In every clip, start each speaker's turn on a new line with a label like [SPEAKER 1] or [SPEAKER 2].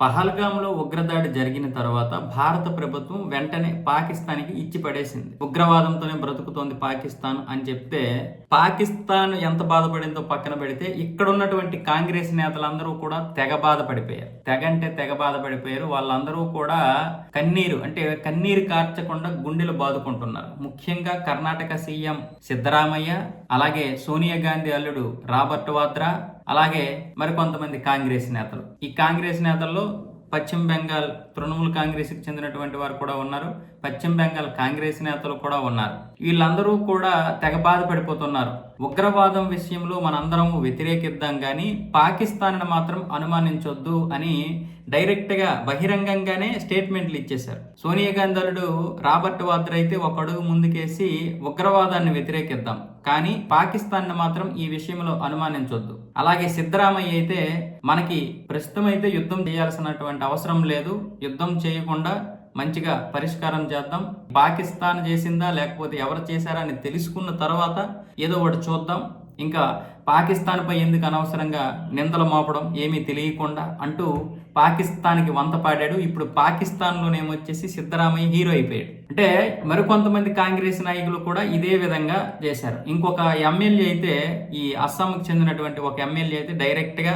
[SPEAKER 1] పహల్గాంలో ఉగ్రదాడి జరిగిన తర్వాత భారత ప్రభుత్వం వెంటనే పాకిస్తాన్కి ఇచ్చి పడేసింది. ఉగ్రవాదంతోనే బ్రతుకుతోంది పాకిస్తాన్ అని చెప్తే పాకిస్తాన్ ఎంత బాధపడిందో పక్కన పెడితే ఇక్కడ ఉన్నటువంటి కాంగ్రెస్ నేతలందరూ కూడా తెగ బాధపడిపోయారు. తెగ అంటే తెగ బాధపడిపోయారు. వాళ్ళందరూ కూడా కన్నీరు అంటే కన్నీరు కార్చకుండా గుండెలు బాదుకుంటున్నారు. ముఖ్యంగా కర్ణాటక సీఎం సిద్ధరామయ్య అలాగే సోనియా గాంధీ అల్లుడు రాబర్ట్ వాద్రా అలాగే మరికొంతమంది కాంగ్రెస్ నేతలు. ఈ కాంగ్రెస్ నేతల్లో పశ్చిమ బెంగాల్ తృణమూల్ కాంగ్రెస్కి చెందినటువంటి వారు కూడా ఉన్నారు. పశ్చిమ బెంగాల్ కాంగ్రెస్ నేతలు కూడా ఉన్నారు. వీళ్ళందరూ కూడా తెగ బాధపడిపోతున్నారు ఉగ్రవాదం విషయంలో మనందరం వ్యతిరేకిద్దాం కానీ పాకిస్తాన్ మాత్రం అనుమానించొద్దు అని డైరెక్ట్గా బహిరంగంగానే స్టేట్మెంట్లు ఇచ్చేశారు. సోనియా గాంధీ అల్లుడు రాబర్ట్ వాద్ర అయితే ఒక అడుగు ముందుకేసి ఉగ్రవాదాన్ని వ్యతిరేకిద్దాం. కానీ పాకిస్తాన్ను మాత్రం ఈ విషయంలో అనుమానించొద్దు. అలాగే సిద్ధరామయ్య అయితే మనకి ప్రస్తుతం అయితే యుద్ధం చేయాల్సినటువంటి అవసరం లేదు. యుద్ధం చేయకుండా మంచిగా పరిష్కారం చేద్దాం. పాకిస్తాన్ చేసిందా లేకపోతే ఎవరు చేశారా అని తెలుసుకున్న తర్వాత ఏదో ఒకటి చూద్దాం. ఇంకా పాకిస్తాన్పై ఎందుకు అనవసరంగా నిందలు మోపడం ఏమీ తెలియకుండా అంటూ పాకిస్తాన్కి వంత పాడాడు. ఇప్పుడు పాకిస్తాన్లోనేమొచ్చేసి సిద్ధరామయ్య హీరో అయిపోయాడు. అంటే మరికొంతమంది కాంగ్రెస్ నాయకులు కూడా ఇదే విధంగా చేశారు. ఇంకొక ఎమ్మెల్యే అయితే ఈ అస్సాంకి చెందినటువంటి ఒక ఎమ్మెల్యే అయితే డైరెక్ట్గా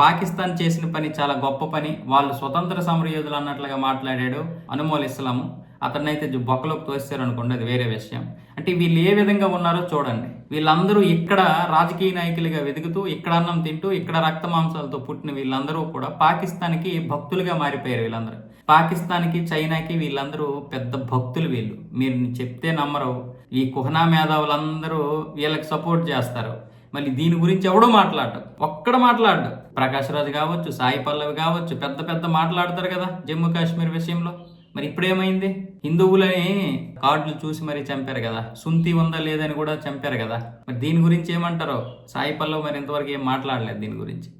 [SPEAKER 1] పాకిస్తాన్ చేసిన పని చాలా గొప్ప పని. వాళ్ళు స్వతంత్ర సమరయోధులు అన్నట్లుగా మాట్లాడాడు అనుమోల్ ఇస్లాము. అతన్నైతే జు- బొక్కలోకి తోస్తారు అనుకోండి అది వేరే విషయం. అంటే వీళ్ళు ఏ విధంగా ఉన్నారో చూడండి. వీళ్ళందరూ ఇక్కడ రాజకీయ నాయకులుగా వెతుకుతూ ఇక్కడ అన్నం తింటూ ఇక్కడ రక్త మాంసాలతో పుట్టిన వీళ్ళందరూ కూడా పాకిస్తాన్కి భక్తులుగా మారిపోయారు వీళ్ళందరూ. పాకిస్తాన్కి చైనాకి వీళ్ళందరూ పెద్ద భక్తులు వీళ్ళు. మీరు చెప్తే నమ్మరు. ఈ కుహనా మేధావులందరూ వీళ్ళకి సపోర్ట్ చేస్తారు. మళ్ళీ దీని గురించి ఎవడో మాట్లాడు ఒక్కడ మాట్లాడు ప్రకాష్ రాజు కావచ్చు సాయి పల్లవి కావచ్చు పెద్ద పెద్ద మాట్లాడతారు కదా జమ్మూ కాశ్మీర్ విషయంలో. మరి ఇప్పుడేమైంది? హిందువులని కార్డులు చూసి మరి చంపారు కదా. సుంతి ఉందా లేదని కూడా చంపారు కదా. మరి దీని గురించి ఏమంటారో? సాయి పల్లవి మరి ఇంతవరకు ఏం మాట్లాడలేదు దీని గురించి.